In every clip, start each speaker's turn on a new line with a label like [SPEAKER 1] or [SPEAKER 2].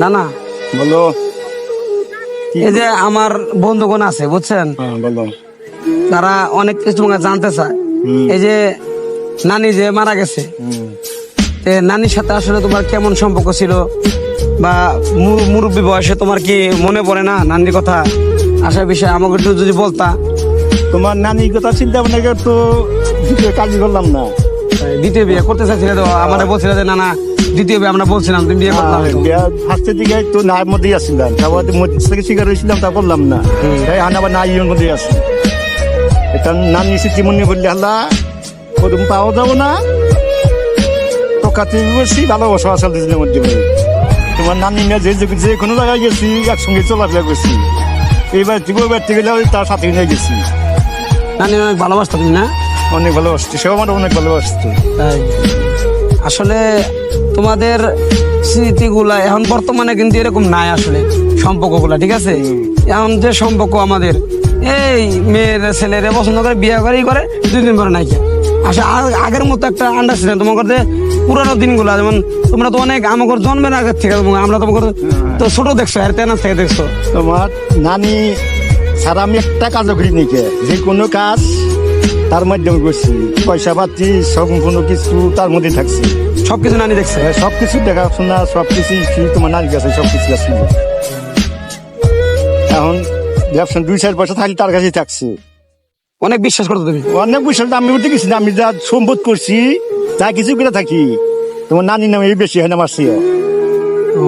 [SPEAKER 1] না না
[SPEAKER 2] বলো
[SPEAKER 1] এই যে আমার বন্ধুগণ আছে বুঝছেন?
[SPEAKER 2] হ্যাঁ বলো।
[SPEAKER 1] তারা অনেক কিছু জানতে চায়। এই যে নানি যে মারা গেছে নানির সাথে আসলে তোমার কেমন সম্পর্ক ছিল? বা মুরব্বী বয়সে তোমার কি মনে পড়ে না নানির কথা? আসার বিষয়ে আমাকে একটু যদি বলতা।
[SPEAKER 2] তোমার নানির কথা চিন্তা ভাবনা তো কাজই করলাম না।
[SPEAKER 1] দ্বিতীয় বিয়ে করতে চাইছিলে তো আমার বলছিল যে না না দ্বিতীয় বিয়ে আমরা বলছিলাম তুমি বিয়ে করতে হবে
[SPEAKER 2] ফার্স্টের দিকে তো নায়ের মধ্যেই আসছিলাম তারপর মধ্যে থেকে শিকার হয়েছিলাম তা করলাম না। তাই আন আবার নাই ইয়ের মধ্যেই আসি এটা নানি স্মৃতি মনে বললে আল্লাহ ওরকম পাওয়া যাব না। তো কাছে বসি ভালোবাসা আসল মধ্যে বলি। তোমার নানি না যে যে- কোনো জায়গায় গেছি একসঙ্গে চলাফেরা করছি। এইবার ওইবার থেকে গেলে তার সাথে নিয়ে গেছি।
[SPEAKER 1] নানি অনেক ভালোবাসতো তুমি না?
[SPEAKER 2] অনেক ভালোবাসছি সেও আমার অনেক ভালোবাসতো
[SPEAKER 1] তাই। আসলে তোমাদের স্মৃতিগুলা এখন বর্তমানে কিন্তু এরকম নাই আসলে সম্পর্কগুলা ঠিক আছে? এখন যে সম্পর্ক আমাদের এই মেয়ের ছেলেরে পছন্দ করে বিয়ে করে ই করে দুই দিন পরে নাই আসলে আগের মতো একটা আন্ডারস্ট্যান্ড তোমার কাছে পুরানো দিনগুলা যেমন তোমরা তো অনেক আমাকে জন্মের আগের থেকে আমরা তোমাকে তো ছোট দেখছ আর তেনার থেকে দেখছ।
[SPEAKER 2] তোমার নানি ছাড়া আমি একটা কাজও করি নিকে যে কোনো কাজ তার মাধ্যমে করছি। পয়সা পাতি সম্পূর্ণ কিছু তার মধ্যে থাকছে।
[SPEAKER 1] সবকিছু নানি দেখছে?
[SPEAKER 2] সব কিছু দেখাশোনা সব কিছু তোমার নানি কাছে সব কিছু আছে। এখন ব্যবসা দুই চার পয়সা থাকলে তার কাছেই থাকছে।
[SPEAKER 1] অনেক বিশ্বাস করতো তুমি।
[SPEAKER 2] অনেক বিষয় আমি উঠে গেছি না, আমি যা সম্পদ করছি যা কিছু করে থাকি। তোমার নানি নামে বেশি হয় না চেয়ে।
[SPEAKER 1] ও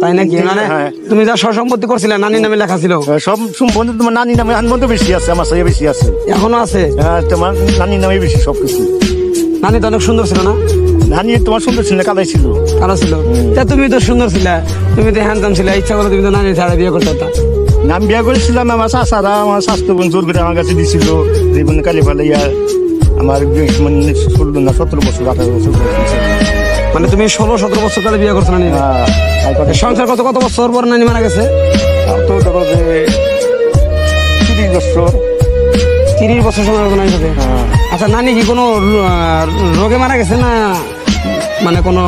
[SPEAKER 1] তাই নাকি? মানে
[SPEAKER 2] হ্যাঁ।
[SPEAKER 1] তুমি যা সম্পত্তি করছিলে নানি নামে লেখা ছিল?
[SPEAKER 2] সব সম্বন্ধে তোমার নানি নামে আনন্দ বেশি আছে আমার চেয়ে বেশি আছে।
[SPEAKER 1] এখনও আছে?
[SPEAKER 2] হ্যাঁ, তোমার নানি নামে বেশি সব কিছু
[SPEAKER 1] নানি তো অনেক সুন্দর ছিল না?
[SPEAKER 2] নানি তোমার সুন্দর ছিল কালাই ছিল।
[SPEAKER 1] কালো ছিল। তা তুমি তো সুন্দর ছিলে তুমি তো হ্যান্ডসাম ছিলে ইচ্ছা করে তুমি তো নানি ছাড়া বিয়ে করতে পারতা।
[SPEAKER 2] নাম বিয়া করেছিলাম আমার চাষারা আমার স্বাস্থ্য বোন জোর করে আমার কাছে দিছিল। জীবন কালী ভালো আমার মানে ষোলো না সতেরো বছর আঠারো বছর।
[SPEAKER 1] মানে তুমি ষোলো সতেরো বছর কালে বিয়ে করছ নানি
[SPEAKER 2] হ্যাঁ,
[SPEAKER 1] সংসার কত কত বছর পর নানি মারা গেছে?
[SPEAKER 2] তো ধরো যে তিরিশ বছর।
[SPEAKER 1] তিরিশ বছর সময় নানি সাথে?
[SPEAKER 2] হ্যাঁ।
[SPEAKER 1] আচ্ছা নানি কি কোনো রোগে মারা গেছে না মানে কোনো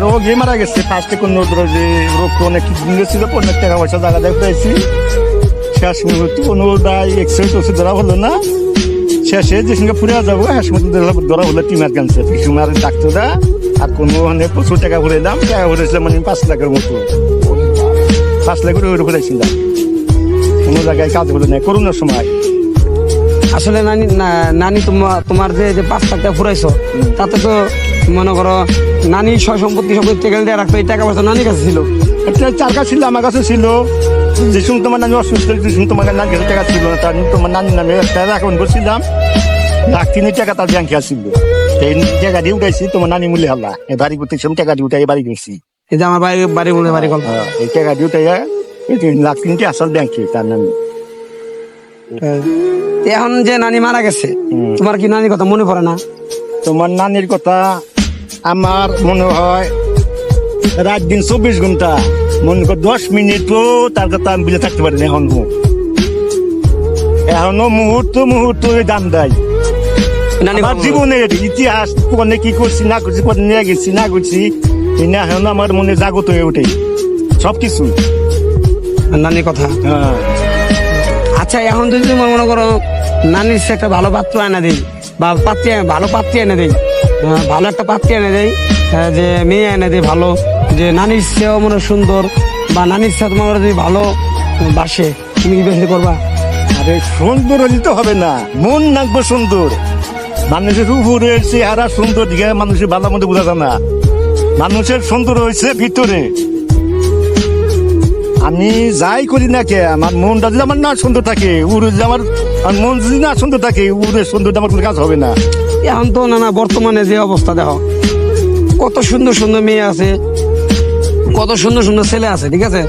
[SPEAKER 2] রোগ মারা গেছে। ফার্স্টে কোনো ধরো যে রোগ অনেক ছিল অনেক টাকা পয়সা জায়গা দেখতে শেষ মুহূর্তে কোনো দায় এক্সরে ওষুধ ধরা হলো না। শেষে যে সঙ্গে ফুরে যাব ধরা- ধরা হলো টিমার ক্যান্সার টিমার ডাক্তাররা আর কোনো মানে প্রচুর টাকা ভরে দাম টাকা ভরেছিলাম মানে পাঁচ লাখের মতো। পাঁচ লাখের ওই ভরেছিলাম। কোনো জায়গায় কাজ হলো না করোনার সময়।
[SPEAKER 1] আসলে নানি নানি তোমার তোমার যে যে পাঁচ লাখ টাকা ফুরাইছো তাতে তো মনে করো নানি সয় সম্পত্তি সম্পত্তি টেকে দিয়ে রাখতো এই টাকা পয়সা নানির কাছে ছিল।
[SPEAKER 2] চার কাছে ছিল আমার কাছে ছিল। যে সময় তোমার নানি অসুস্থ যে সময় তোমার নানি কাছে টাকা ছিল না তার তোমার নানি নামে একটা অ্যাকাউন্ট করছিলাম লাখ তিন টাকা তার ব্যাংকে আসছিল এই দিয়ে উঠাইছি তোমার নানি মূল্যে হাল্লা। এই বাড়ি করতে সময় টাকা দিয়ে উঠাই বাড়ি
[SPEAKER 1] এই যে আমার বাড়ি বাড়ি বলে বাড়ি গল্প
[SPEAKER 2] হ্যাঁ, এই টাকা দিয়ে উঠাই এই তিন লাখ তিনটে আসল ব্যাংকে তার নামে
[SPEAKER 1] এখন যে নানি মারা গেছে তোমার কি নানির কথা মনে পড়ে না?
[SPEAKER 2] তোমার নানির কথা আমার মনে হয় রাত দিন চব্বিশ ঘণ্টা মনে কর দশ মিনিটও তার কথা আমি বুঝে থাকতে পারি না এখন এখনও মুহূর্ত মুহূর্ত দাম দেয়। আমার জীবনের ইতিহাস কোনে কি করছি না করছি কোনে নিয়ে গেছি না করছি না এখন আমার মনে জাগত হয়ে ওঠে। সবকিছু।
[SPEAKER 1] নানির কথা?
[SPEAKER 2] হ্যাঁ।
[SPEAKER 1] আচ্ছা এখন যদি তুমি মনে করো নানির সে একটা ভালো পাত্র এনে দেই বা পাত্রী ভালো পাত্রী এনে দেই ভালো একটা পাত্রী এনে দেই যে মেয়ে এনে দেই ভালো যে নানির সেও মনে সুন্দর বা নানির সে তোমার যদি ভালো বাসে তুমি কি বেশি করবা?
[SPEAKER 2] আরে সুন্দর হলে তো হবে না মন নাকবো সুন্দর। মানুষের উপরের চেহারা সুন্দর দিকে মানুষের ভালো মতো বোঝা যায় না। মানুষের সুন্দর হয়েছে ভিতরে। আমি যাই করি না কে, আমার মনটা যদি আমার না সুন্দর থাকে, উড়ে যদি আমার মন যদি না সুন্দর থাকে, উড়ে সুন্দর আমার কোনো কাজ হবে না।
[SPEAKER 1] এখন তো না না বর্তমানে যে অবস্থা, দেখো। কত সুন্দর সুন্দর মেয়ে আছে, কত সুন্দর সুন্দর ছেলে আছে, ঠিক আছে?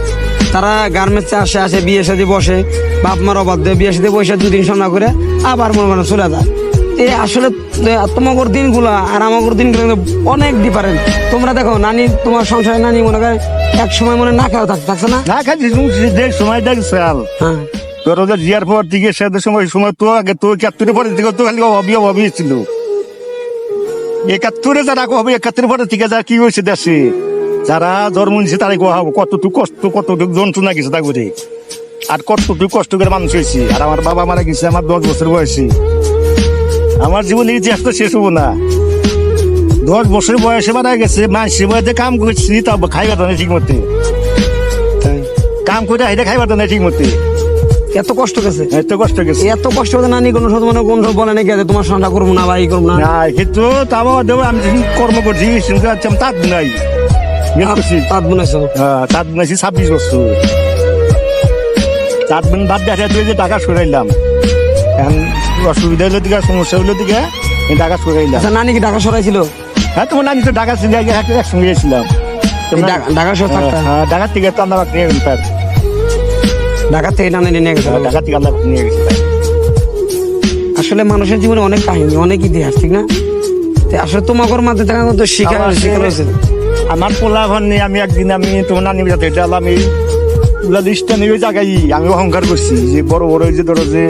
[SPEAKER 1] তারা গার্মেন্টসে আসে আসে, বিয়ে সাথে বসে বাপ মার অবাধ দিয়ে বিয়ে সাথে বসে দুদিন সামনা করে আবার মনে মনে চলে যায়। এই আসলে তোমার দিনগুলা আর আমার দিনগুলো অনেক ডিফারেন্ট তোমরা দেখো নানি তোমার সংসারে নানি মনে করে এক সময় মনে না খাওয়া থাকছে থাকছে না?
[SPEAKER 2] না খাচ্ছি যে সময় দেখছে আল
[SPEAKER 1] হ্যাঁ।
[SPEAKER 2] তোর ওদের জিয়ার পর দিকে সাথে সময় সময় তো আগে তো একাত্তরের পরে দিকে তো খালি অভাবই অভাবই ছিল। একাত্তরে যারা হবে একাত্তরের পরে থেকে যা কি হয়েছে দেশে? যারা জন্ম নিছে তারা কোহাবো কতটুকু কষ্ট কতটুকু যন্ত্রণা গেছে তা করে আর কতটুকু কষ্ট করে মানুষ হয়েছে। আর আমার বাবা মারা গেছে আমার দশ বছর বয়সে। আমার জীবনের ইতিহাস তো শেষ হব না। দশ বছর বয়সে মারা গেছে মাসে বয়সে কাম করছি তা খাইবার না ঠিক মতে। কাম করে হাইটা খাইবার না ঠিক মতে।
[SPEAKER 1] এত কষ্ট গেছে?
[SPEAKER 2] এত কষ্ট গেছে।
[SPEAKER 1] এত কষ্ট করে নানি কোনো সময় মানে কোন সময় বলে নাকি যে তোমার সন্ধ্যা করব না ভাই করব না?
[SPEAKER 2] না কিন্তু তাও দেবো আমি কর্ম করছি সেটা হচ্ছে আমি তাঁত নাই
[SPEAKER 1] তাঁত বুনেছো
[SPEAKER 2] হ্যাঁ, তাঁত বুনেছি ছাব্বিশ বছর। তাঁত বুন বাদ দেখা যে টাকা সরাইলাম। এখন অসুবিধা হলো দিকে সমস্যা হলো দিকে টাকা সরাইলাম
[SPEAKER 1] আচ্ছা নানি কি ঢাকা সরাইছিল?
[SPEAKER 2] হ্যাঁ তোমার নানি তো ঢাকা ছিল একসঙ্গে গেছিলাম।
[SPEAKER 1] ঢাকা- ঢাকা শহর থাকতা।
[SPEAKER 2] হ্যাঁ, ঢাকা থেকে তো আমরা নিয়ে গেলাম তার
[SPEAKER 1] ঢাকা থেকে নানি নিয়ে গেছে
[SPEAKER 2] হ্যাঁ, ঢাকা থেকে আমরা নিয়ে গেছি তার।
[SPEAKER 1] আসলে মানুষের জীবনে অনেক কাহিনী অনেক ইতিহাস ঠিক না? আসলে তোমার মাঝে থাকা তো শিকার
[SPEAKER 2] আমার
[SPEAKER 1] শিকার
[SPEAKER 2] সে-
[SPEAKER 1] হয়েছে।
[SPEAKER 2] আমার পোলা ভান নিয়ে আমি একদিন আমি তোমার সাথে গেলাম এই পুলা লিস্টটা নিয়ে জায়গায় আমি অহংকার করছি যে বড় বড় যে ধরো যে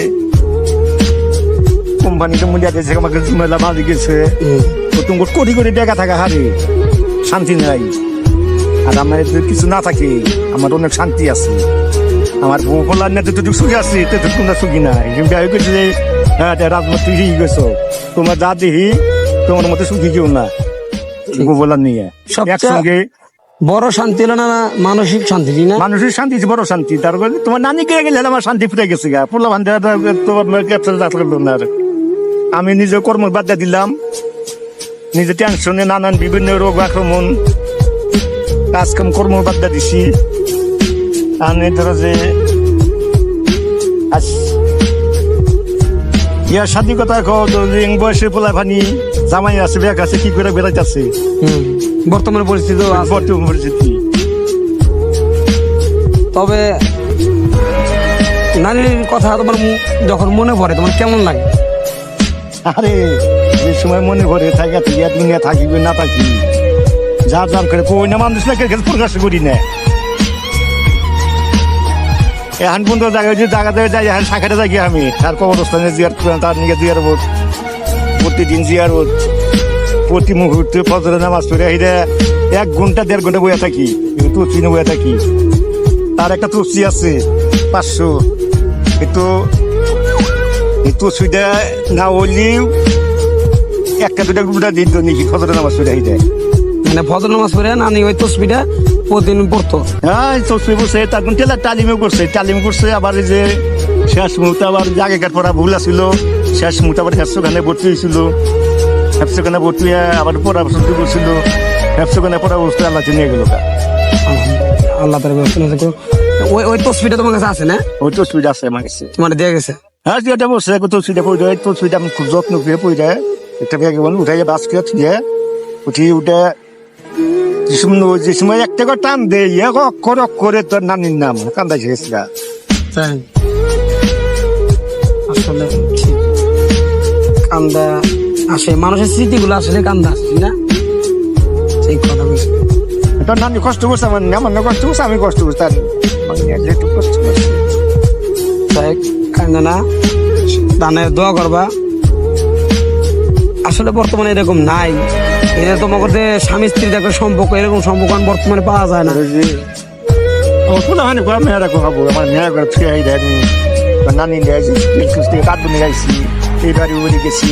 [SPEAKER 2] কোম্পানিতে মূল্য দিয়েছে আমাকে মেলা মাঝে গেছে
[SPEAKER 1] হুম।
[SPEAKER 2] প্রথম কোটি কোটি টাকা থাকা হারে শান্তি নাই। আর আমার কিছু না থাকে আমার অনেক শান্তি আছে। আমার বউ পোলার নিয়ে যতটুকু সুখী আছে ততটুকু তোমরা সুখী নাই। আমি কইছি যে হ্যাঁ রাজমন্ত্রী হয়ে গেছো। তোমার যা দেখি তোমার মতো সুখী কেউ না। বউ পোলার নিয়ে। একসঙ্গে
[SPEAKER 1] বড় শান্তি হলো না না মানসিক শান্তি না?
[SPEAKER 2] মানুষের শান্তি বড় শান্তি। তারপরে তোমার নানি কে গেলে আমার শান্তি ফুটে গেছে গা। পোলা বান্ধে তোমার ক্যাপচার রাখতে পারল না আর। আমি নিজে কর্ম বাদ দিলাম। নিজে টেনশনে নানান বিভিন্ন রোগ আক্রমণ কাজ কাম কর্ম বাদ দিছি। আমি ধরো যে ইয়ার শান্তি কথা তো বয়সে পোলা ভানি জামাই আছে ব্যাগ আছে কি করে বেড়াইতেছে
[SPEAKER 1] হুম। বর্তমানে পরিস্থিতি আছে।
[SPEAKER 2] বর্তমান পরিস্থিতি।
[SPEAKER 1] তবে নানির কথা তোমার যখন মনে পড়ে তোমার কেমন লাগে?
[SPEAKER 2] আরে যে সময় মনে করে থাকা থেকে দুনিয়া থাকিবে, না থাকি। যা যা, করে কই না, মানুষ না, কে প্রকাশ করি না। এখন পর্যন্ত জায়গায় যে জায়গা যাই এখন শাখাটা যাই আমি। তার কবরস্থানে জিয়ার তার নিয়ে জিয়ার বোধ। প্রতিদিন জিয়ার বোধ। প্রতি মুহূর্তে ফজরের নামাজ পড়ে হিরে এক ঘণ্টা, দেড় ঘণ্টা বইয়া থাকি। নিয়ে বইয়া থাকি। তার একটা তুলসি আছে, পাঁচশো। কিন্তু এই তুলসিটা না হইলেও একটা দুটা দুটা দিন তো নাকি ফজরের নামাজ পড়ে হিরে
[SPEAKER 1] মানে ফজর নামাজ পড়ে নানি ওই তসবিটা প্রতিদিন পড়তো।
[SPEAKER 2] হ্যাঁ তসবি বসে তখন টেলা তালিমে করছে তালিম করছে আবার এই যে শেষ মুহূর্তে আবার আগেকার পড়া ভুল আছিল শেষ মুহূর্তে আবার হেফসোখানে ভর্তি হয়েছিল। হেফসোখানে ভর্তি হয়ে আবার পড়া শুরু করছিল। হেফসোখানে পড়া বসতে আল্লাহ নিয়ে গেল
[SPEAKER 1] আল্লাহ তার ব্যবস্থা ওই ওই তসবিটা তোমার কাছে আছে না?
[SPEAKER 2] ওই তসবিটা আছে আমার কাছে।
[SPEAKER 1] তোমার দিয়ে গেছে?
[SPEAKER 2] হ্যাঁ যেটা বসে তসবিটা পড়ে যায় তসবিটা আমি খুব যত্ন করে পড়ে যায় একটা ব্যাগে বল উঠাই বাস্কেট দিয়ে। উঠি উঠে যে সময় যে সময় একটা করে টান দে এক অক্ষর অক্ষরে তোর নানির নাম। কান্দাইছে গেছিল
[SPEAKER 1] তাই? আসলে কান্দা আসে মানুষের স্মৃতিগুলো আসলে কান্দা আসে ঠিক না? সেই কথা বলছি।
[SPEAKER 2] তোর নানি কষ্ট করছে আমার আমার না কষ্ট করছে আমি কষ্ট করছি তার মানে কষ্ট করছে।
[SPEAKER 1] তাই? কান্দা না দোয়া করবা। আসলে বর্তমানে এরকম নাই। এটা তোমার করতে স্বামী স্ত্রী দেখো সম্পর্ক এরকম সম্পর্ক বর্তমানে পাওয়া যায় না।
[SPEAKER 2] আর ওই যে আমার কয়া মেয়েরা খাব আমার মেয়েরা করে নানি নিয়ে আসি থেকে কাটবো নিয়ে আসি এই বাড়ি উড়ে গেছি।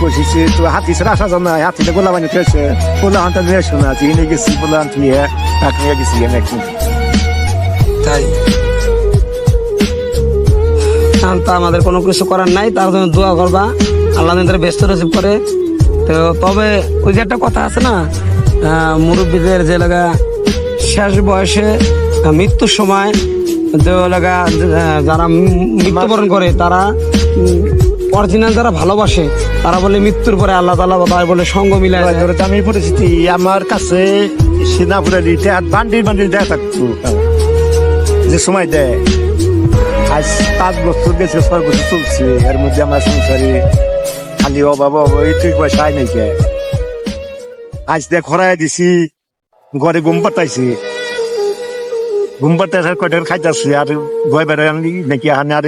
[SPEAKER 2] বসেছি তো হাতি ছেড়ে আসা যায় না হাতিতে গোলা বানিয়ে খেয়েছে গোলা হানটা নিয়ে আসো না চিনে গেছি গোলা হান নিয়ে এক নিয়ে গেছি আমি
[SPEAKER 1] তাই? তা আমাদের কোনো কিছু করার নাই, তার জন্য দোয়া করবা। আল্লাহ তাদের ব্যস্ত রিসিভ করে। তো তবে ওই যে একটা কথা আছে না মুরব্বীদের যে লাগা শেষ বয়সে মৃত্যুর সময় যে লাগা যারা মৃত্যুবরণ করে, তারা অরিজিনাল যারা ভালোবাসে, তারা বলে মৃত্যুর পরে আল্লাহ তালা তার বলে সঙ্গ মিলায়
[SPEAKER 2] আমি পরিস্থিতি আমার কাছে সেনাপুরে দিতে আর বান্ডিল বান্ডিল দেয়া থাকতো। যে সময় দেয়। আজ পাঁচ বছর গেছে, ছয় বছর চলছে। এর মধ্যে আমার সংসারে খালি অভাব অভাব, এই তুই পয়সা আয় নাই আজ দেখ খরাই দিছি, ঘরে ঘুম পাতাইছি। ঘুম পাতাই কয়টা খাইতেছি, আর ভয় বেড়াই নাকি আনে আর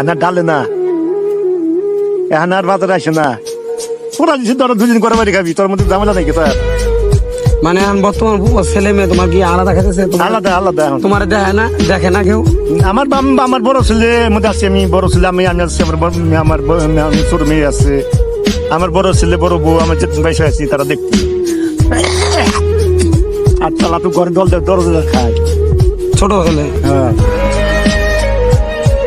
[SPEAKER 2] আনার ডালে না। এখন আর বাজারে আসে না। ওরা দিছি তোরা দুদিন করে বাড়ি খাবি, তোর মধ্যে ঝামেলা নাকি তোর?
[SPEAKER 1] মানে বর্তমান ছেলে মেয়ে তোমার কি আলাদা খেতেছে
[SPEAKER 2] আলাদা আলাদা
[SPEAKER 1] তোমার দেখে না? দেখে না কেউ?
[SPEAKER 2] আমার আমার বড় ছেলে মধ্যে আছে আমি বড় ছেলে আমি আমি আছি আমার আমার ছোট মেয়ে আছে। আমার বড় ছেলে বড় বউ আমার যে বয়সে আছি তারা দেখতে। আর তালা তো ঘরে দল দরজা খায়।
[SPEAKER 1] ছোট ছেলে?
[SPEAKER 2] হ্যাঁ।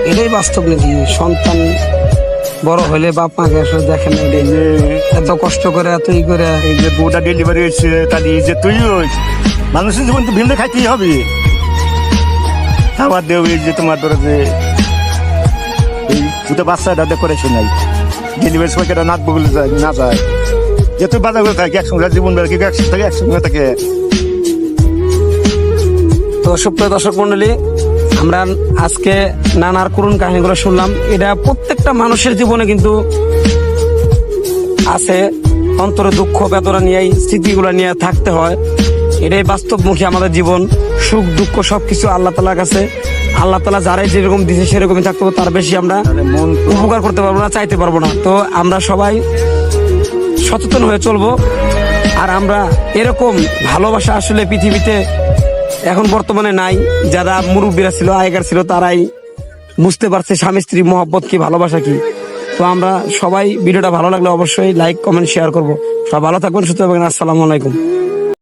[SPEAKER 1] এটাই বাস্তব নাকি? সন্তান বড় হলে বাপ মাকে আসলে দেখে না এত কষ্ট করে এত ই করে।
[SPEAKER 2] এই যে বউটা ডেলিভারি হয়েছে তাহলে এই যে তুই মানুষের জীবন তো ভিন্ন খাইতেই হবে। খাবার দেও এই যে তোমার ধরো যে এই দুটো বাচ্চাটা ডেকোরেশন নাই। ডেলিভারি সময় কেটা নাচ বগলে যায় না যায়। যে তুই বাজার করে থাকে একসঙ্গে জীবন বেড়ে কেউ একসঙ্গে থাকে একসঙ্গে থাকে।
[SPEAKER 1] তো সুপ্রিয় দর্শক মন্ডলী আমরা আজকে নানার করুণ কাহিনীগুলো শুনলাম। এটা প্রত্যেকটা মানুষের জীবনে কিন্তু আছে। অন্তরে দুঃখ বেদনা নিয়ে এই স্মৃতিগুলো নিয়ে থাকতে হয়। এটাই বাস্তবমুখী আমাদের জীবন। সুখ দুঃখ সব কিছু আল্লাহ তালার কাছে। আল্লাহ তালা যারাই যেরকম দিছে সেরকমই থাকতে হবে তার বেশি আমরা
[SPEAKER 2] মন
[SPEAKER 1] উপকার করতে পারব না চাইতে পারব না। তো আমরা সবাই সচেতন হয়ে চলবো। আর আমরা এরকম ভালোবাসা আসলে পৃথিবীতে এখন বর্তমানে নাই। যারা মুরব্বীরা ছিল, আগেকার ছিল, তারাই বুঝতে পারছে স্বামী, স্ত্রী, মহব্বত কি, ভালোবাসা কি। তো আমরা সবাই ভিডিওটা ভালো লাগলে অবশ্যই লাইক কমেন্ট শেয়ার করব। সব ভালো থাকবেন, সুস্থ থাকবেন। আসসালামু আলাইকুম।